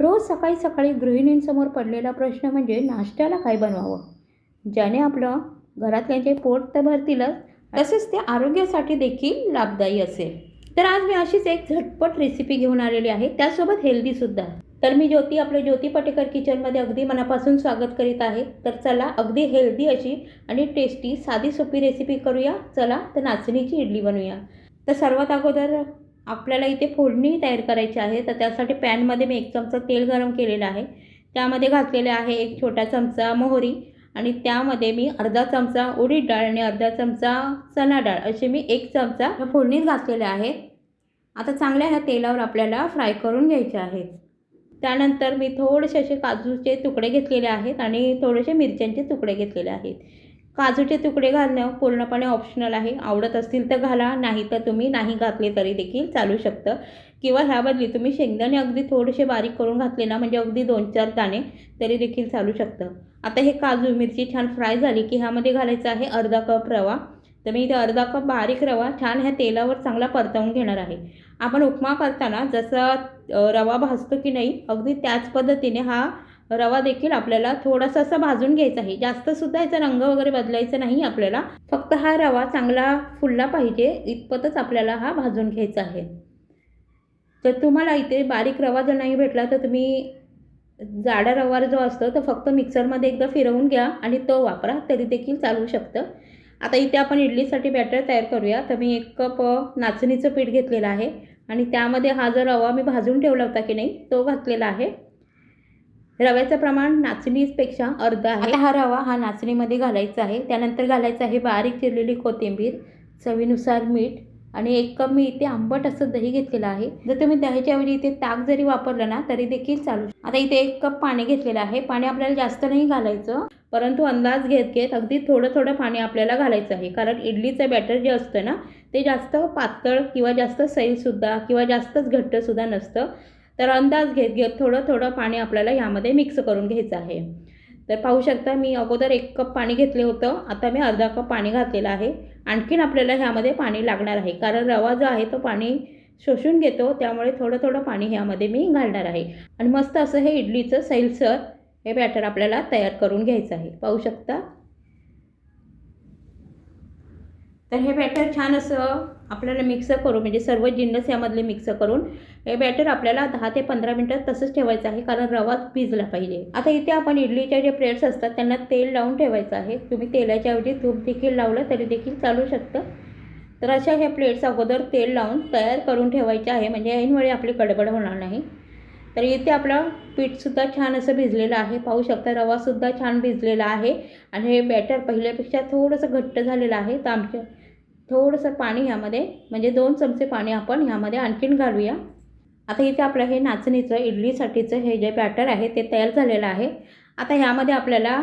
रोज सकाळी सकाळी गृहिणींसमोर पडलेला प्रश्न म्हणजे नाश्त्याला काय बनवावं? ज्याने आपलं घरातल्यांचे पोट तर भरतीलच तसेच ते आरोग्यासाठी देखील लाभदायी असेल. तर आज मी अशीच एक झटपट रेसिपी घेऊन आलेली आहे. त्यासोबत हेल्दीसुद्धा तर मी ज्योती आपल्या ज्योती पटेकर किचनमध्ये अगदी मनापासून स्वागत करीत आहे. तर चला अगदी हेल्दी अशी आणि टेस्टी साधी सोपी रेसिपी करूया. चला तर नाचणीची इडली बनवूया. तर सर्वात अगोदर आपल्याला इथे फोडणी तयार करायची आहे. तर त्यासाठी पॅनमध्ये मी एक चमचा तेल गरम केलेलं आहे. त्यामध्ये घातलेले आहे एक छोटा चमचा मोहरी आणि त्यामध्ये मी अर्धा चमचा उडीद डाळ आणि अर्धा चमचा चणा डाळ असे मी एक चमचा फोडणीत घातलेले आहेत आता चांगल्या ह्या तेलावर आपल्याला फ्राय करून घ्यायचे आहेत. त्यानंतर मी थोडेसे असे काजूचे तुकडे घेतलेले आहेत आणि थोडेसे मिरच्यांचे तुकडे घेतलेले आहेत. काजूचे तुकडे घालणं पूर्णपणे ऑप्शनल आहे. आवडत असतील तर घाला नाही तर तुम्ही नाही घातले तरी देखील चालू शकतं. किंवा ह्याबदली तुम्ही शेंगदाणे अगदी थोडेसे बारीक करून घातले ना म्हणजे अगदी दोन चार दाणे तरी देखील चालू शकतं. आता हे काजू मिरची छान फ्राय झाली की ह्यामध्ये घालायचं आहे अर्धा कप रवा. तर मी इथे अर्धा कप बारीक रवा छान ह्या तेलावर चांगला परतवून घेणार आहे. आपण उपमा करताना जसा रवा भाजतो की नाही अगदी त्याच पद्धतीने हा रवा देखील आपल्याला थोडासा असा भाजून घ्यायचा आहे. जास्तसुद्धा याचा रंग वगैरे बदलायचा नाही आपल्याला. फक्त हा रवा चांगला फुलला पाहिजे. इतपतच आपल्याला हा भाजून घ्यायचा आहे. तर तुम्हाला इथे बारीक रवा जर नाही भेटला तर तुम्ही जाडा रवा जो असतो तो फक्त मिक्सरमध्ये एकदा फिरवून घ्या आणि तो वापरा. तरी देखील चालू शकतं. आता इथे आपण इडलीसाठी बॅटर तयार करूया. तर मी एक कप नाचणीचं पीठ घेतलेलं आहे. आणि त्यामध्ये हा जो रवा मी भाजून ठेवला होता की नाही तो घातलेला आहे. रव्याचं प्रमाण नाचणीपेक्षा अर्धा आहे. आता हा रवा हा नाचणीमध्ये घालायचा आहे. त्यानंतर घालायचं आहे बारीक चिरलेली कोथिंबीर चवीनुसार मीठ आणि एक कप मी इथे आंबट असं दही घेतलेलं आहे. जर तुम्ही दह्याच्या ऐवजी इथे ताक जरी वापरलं ना तरी देखील चालू आता इथे एक कप पाणी घेतलेलं आहे. पाणी आपल्याला जास्त नाही घालायचं. परंतु अंदाज घेत घेत अगदी थोडं थोडं पाणी आपल्याला घालायचं आहे. कारण इडलीचं बॅटर जे असतं ना ते जास्त पातळ किंवा जास्त सैलसुद्धा किंवा जास्तच घट्टसुद्धा नसतं. तर अंदाज घेत घेत थोडं थोडं पाणी आपल्याला ह्यामध्ये मिक्स करून घ्यायचं आहे. तर पाहू शकता मी अगोदर एक कप पाणी घेतले होतं. आता मी अर्धा कप पाणी घातलेलं आहे. आणखीन आपल्याला ह्यामध्ये पाणी लागणार आहे. कारण रवा जो आहे तो पाणी शोषून घेतो. त्यामुळे थोडं थोडं पाणी ह्यामध्ये मी घालणार आहे. आणि मस्त असं हे इडलीचं सैलसर हे बॅटर आपल्याला तयार करून घ्यायचं आहे. पाहू शकता? तर हे बॅटर छान असं आपल्याला मिक्स करून म्हणजे सर्व जिन्नस यामधले मिक्स करून हे बॅटर आपल्याला दहा ते पंधरा मिनटं तसंच ठेवायचं आहे कारण रवा भिजला पाहिजे. आता इथे आपण इडलीच्या जे प्लेट्स असतात त्यांना तेल लावून ठेवायचं आहे. तुम्ही तेलाच्याऐवजी तूप देखील लावलं तरी देखील चालू शकतं. तर अशा ह्या प्लेट्स अगोदर तेल लावून तयार करून ठेवायच्या आहे म्हणजे ऐनवेळी आपली गडबड होणार नाही. तर इथे आपलं पीठसुद्धा छान असं भिजलेलं आहे. पाहू शकता रवासुद्धा छान भिजलेला आहे. आणि हे बॅटर पहिल्यापेक्षा थोडंसं घट्ट झालेलं आहे. तर आमच्या थोडंसं पाणी ह्यामध्ये म्हणजे दोन चमचे पाणी आपण ह्यामध्ये आणखीन घालूया. आता इथे आपलं हे नाचणीचं इडलीसाठीचं हे जे बॅटर आहे ते तयार झालेलं आहे. आता ह्यामध्ये आपल्याला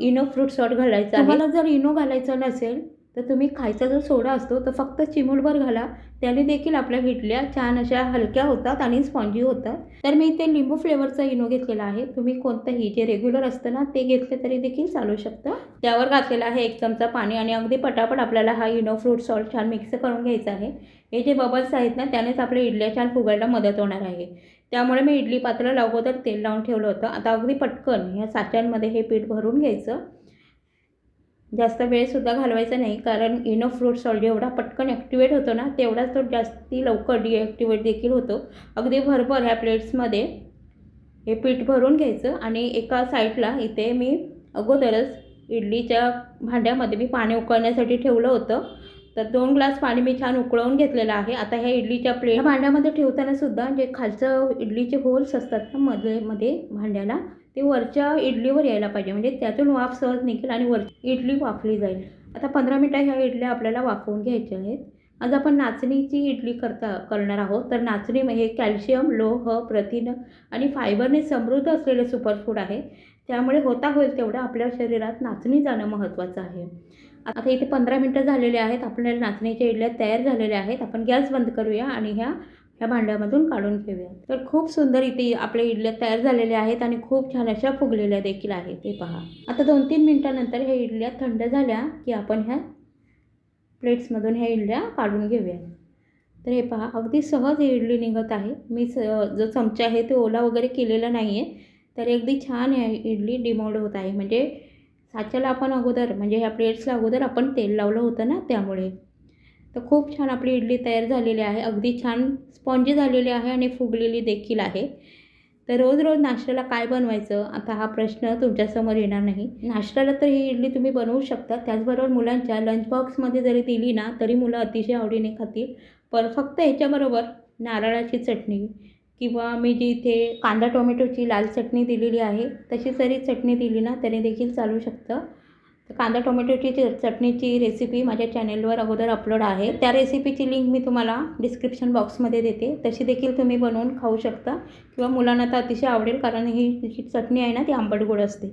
इनो फ्रूट सॉल्ट घालायचं आहे. तुम्हाला जर इनो घालायचं नसेल तर तुम्ही खायचा जो सोडा असतो तो फक्त चिमूटभर घाला. त्याने देखील आपल्या इडल्या छान अशा हलक्या होतात आणि स्पॉन्जी होतात. तर मी इथे लिंबू फ्लेवरचा इनो घेतलेला आहे. तुम्ही कोणतंही जे रेग्युलर असतं ना ते घेतले तरी देखील चालू शकतं. त्यावर घातलेला आहे एक चमचा पाणी आणि अगदी पटापट आपल्याला हा इनो फ्रूट सॉल्ट छान मिक्स करून घ्यायचा आहे. हे जे बबल्स आहेत ना त्यानेच आपल्या इडल्या छान फुगायला मदत होणार आहे. त्यामुळे मी इडली पात्र अगोदर तेल लावून ठेवलं होतं. आता अगदी पटकन ह्या साच्यांमध्ये हे पीठ भरून घ्यायचं. जास्त वेळसुद्धा घालवायचा नाही. कारण इनो फ्रूट सॉल्ट जेवढा पटकन ॲक्टिवेट होतो ना तेवढाच तो जास्ती लवकर डिॲक्टिवेट देखील होतो. अगदी भरभर ह्या प्लेट्समध्ये हे पीठ भरून घ्यायचं आणि एका साईडला इथे मी अगोदरच इडलीच्या भांड्यामध्ये मी पाणी उकळण्यासाठी ठेवलं होतं. तर दोन ग्लास पाणी मी छान उकळवून घेतलेलं आहे. आता ह्या इडलीच्या प्लेट भांड्यामध्ये ठेवताना सुद्धा जे खालचं इडलीचे होल्स असतात ना मध्ये मध्ये भांड्याला ते वरच्या इडलीवर यायला पाहिजे. म्हणजे त्यातून वाफ सहज निघेल आणि वर इडली वाफली जाईल. आता पंधरा मिनटं ह्या इडल्या आपल्याला वाफवून घ्यायच्या आहेत. आज आपण नाचणीची इडली करता करणार आहोत. तर नाचणी हे कॅल्शियम लोह प्रथिन आणि फायबरने समृद्ध असलेले सुपरफूड आहे. त्यामुळे होता होईल तेवढं आपल्या शरीरात नाचणी जाणं महत्त्वाचं आहे. आता इथे पंधरा मिनटं झालेले आहेत. आपल्याला नाचणीच्या इडल्या तयार झालेल्या आहेत. आपण गॅस बंद करूया आणि ह्या ह्या भांड्यामधून काढून घेऊया तर खूप सुंदर इथे आपल्या इडल्या तयार झालेल्या आहेत आणि खूप छान अशा फुगलेल्या देखील आहेत. ते पहा. आता दोन तीन मिनटानंतर ह्या इडल्या थंड झाल्या की आपण ह्या प्लेट्समधून ह्या इडल्या काढून घेऊया. तर हे पहा अगदी सहज ही इडली निघत आहे. मी स जो चमचा आहे तो ओला वगैरे केलेला नाही आहे तर अगदी छान ह्या इडली डिमोल्ड होत आहे. म्हणजे साच्याला आपण अगोदर म्हणजे ह्या प्लेट्सला अगोदर आपण तेल लावलं होतं ना त्यामुळे. तर खूप छान आपली इडली तयार झालेली आहे. अगदी छान स्पॉन्जी झालेली आहे आणि फुगलेली देखील आहे. तर रोज रोज नाश्त्याला काय बनवायचं? आता हा प्रश्न तुमच्यासमोर येणार नाही. नाश्त्याला तर ही इडली तुम्ही बनवू शकता. त्याचबरोबर मुलांच्या लंच बॉक्समध्ये जरी दिली ना तरी मुलं अतिशय आवडीने खातील. पण फक्त ह्याच्याबरोबर नारळाची चटणी किंवा मी जी इथे कांदा टोमॅटोची लाल चटणी दिलेली आहे तशी जरी चटणी दिली ना तरी देखील चालू शकतं. तर कांदा टोमॅटोची चटणीची रेसिपी माझ्या चॅनेलवर अगोदर अपलोड आहे. त्या रेसिपीची लिंक मी तुम्हाला डिस्क्रिप्शन बॉक्समध्ये देते. तशी देखील तुम्ही बनवून खाऊ शकता किंवा मुलांना तर अतिशय आवडेल कारण ही जी चटणी आहे ना ती आंबट गोड असते.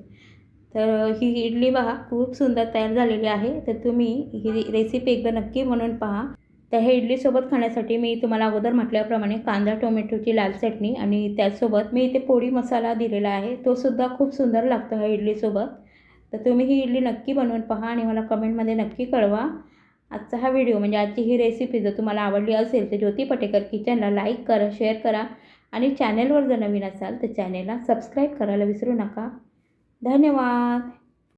तर ही इडली पहा खूप सुंदर तयार झालेली आहे. तर तुम्ही ही रेसिपी एकदा नक्की बनवून पहा. तर हे इडलीसोबत खाण्यासाठी मी तुम्हाला अगोदर म्हटल्याप्रमाणे कांदा टोमॅटोची लाल चटणी आणि त्याचसोबत मी इथे पोळी मसाला दिलेला आहे. तो सुद्धा खूप सुंदर लागतो ह्या इडलीसोबत तर तुम्ही ही इडली नक्की बनवून पहा आणि मला कमेंटमध्ये नक्की कळवा. आजचा हा व्हिडिओ म्हणजे आजची ही रेसिपी जर तुम्हाला आवडली असेल तर ज्योती पटेकर किचनला लाईक करा शेअर करा आणि चॅनेलवर जर नवीन असाल तर चॅनेलला सबस्क्राईब करायला विसरू नका. धन्यवाद.